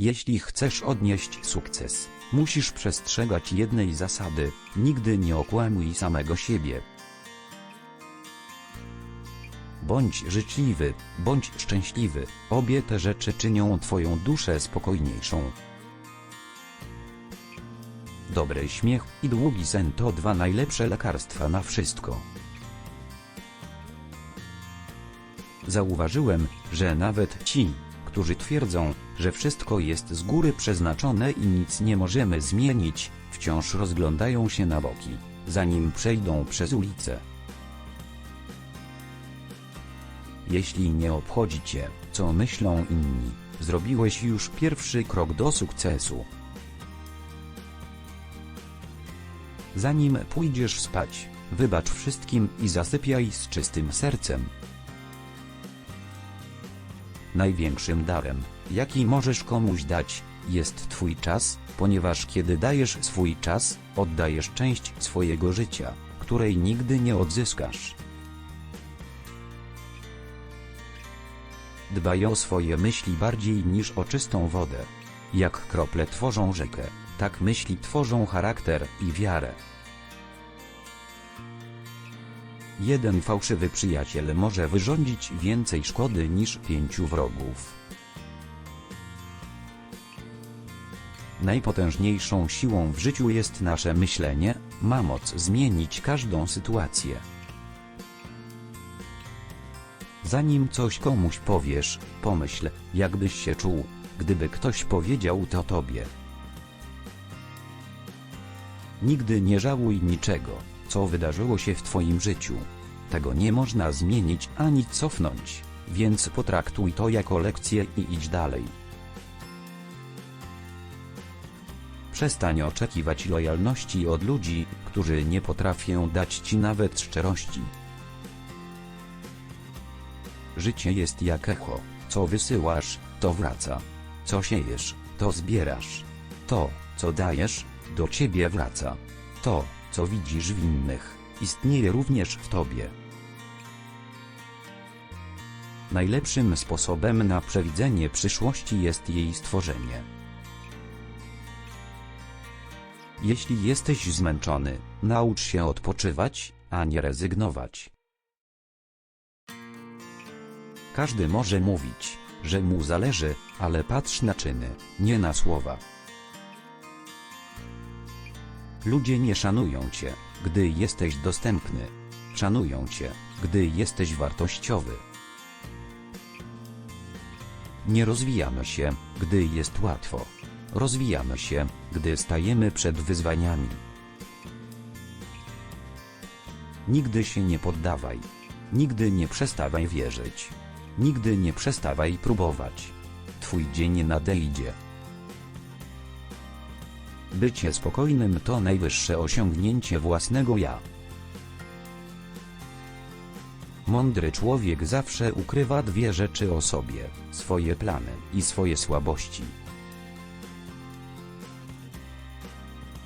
Jeśli chcesz odnieść sukces, musisz przestrzegać jednej zasady, nigdy nie okłamuj samego siebie. Bądź życzliwy, bądź szczęśliwy, obie te rzeczy czynią twoją duszę spokojniejszą. Dobry śmiech i długi sen to dwa najlepsze lekarstwa na wszystko. Zauważyłem, że nawet ci, którzy twierdzą, że wszystko jest z góry przeznaczone i nic nie możemy zmienić, wciąż rozglądają się na boki, zanim przejdą przez ulicę. Jeśli nie obchodzi cię, co myślą inni, zrobiłeś już pierwszy krok do sukcesu. Zanim pójdziesz spać, wybacz wszystkim i zasypiaj z czystym sercem. Największym darem, jaki możesz komuś dać, jest Twój czas, ponieważ kiedy dajesz swój czas, oddajesz część swojego życia, której nigdy nie odzyskasz. Dbaj o swoje myśli bardziej niż o czystą wodę. Jak krople tworzą rzekę, tak myśli tworzą charakter i wiarę. Jeden fałszywy przyjaciel może wyrządzić więcej szkody niż pięciu wrogów. Najpotężniejszą siłą w życiu jest nasze myślenie, ma moc zmienić każdą sytuację. Zanim coś komuś powiesz, pomyśl, jakbyś się czuł, gdyby ktoś powiedział to tobie. Nigdy nie żałuj niczego, co wydarzyło się w twoim życiu. Tego nie można zmienić ani cofnąć, więc potraktuj to jako lekcję i idź dalej. Przestań oczekiwać lojalności od ludzi, którzy nie potrafią dać ci nawet szczerości. Życie jest jak echo, co wysyłasz, to wraca. Co siejesz, to zbierasz. To, co dajesz, do ciebie wraca. To, co widzisz w innych, istnieje również w tobie. Najlepszym sposobem na przewidzenie przyszłości jest jej stworzenie. Jeśli jesteś zmęczony, naucz się odpoczywać, a nie rezygnować. Każdy może mówić, że mu zależy, ale patrz na czyny, nie na słowa. Ludzie nie szanują cię, gdy jesteś dostępny. Szanują cię, gdy jesteś wartościowy. Nie rozwijamy się, gdy jest łatwo. Rozwijamy się, gdy stajemy przed wyzwaniami. Nigdy się nie poddawaj. Nigdy nie przestawaj wierzyć. Nigdy nie przestawaj próbować. Twój dzień nadejdzie. Bycie spokojnym to najwyższe osiągnięcie własnego ja. Mądry człowiek zawsze ukrywa dwie rzeczy o sobie: swoje plany i swoje słabości.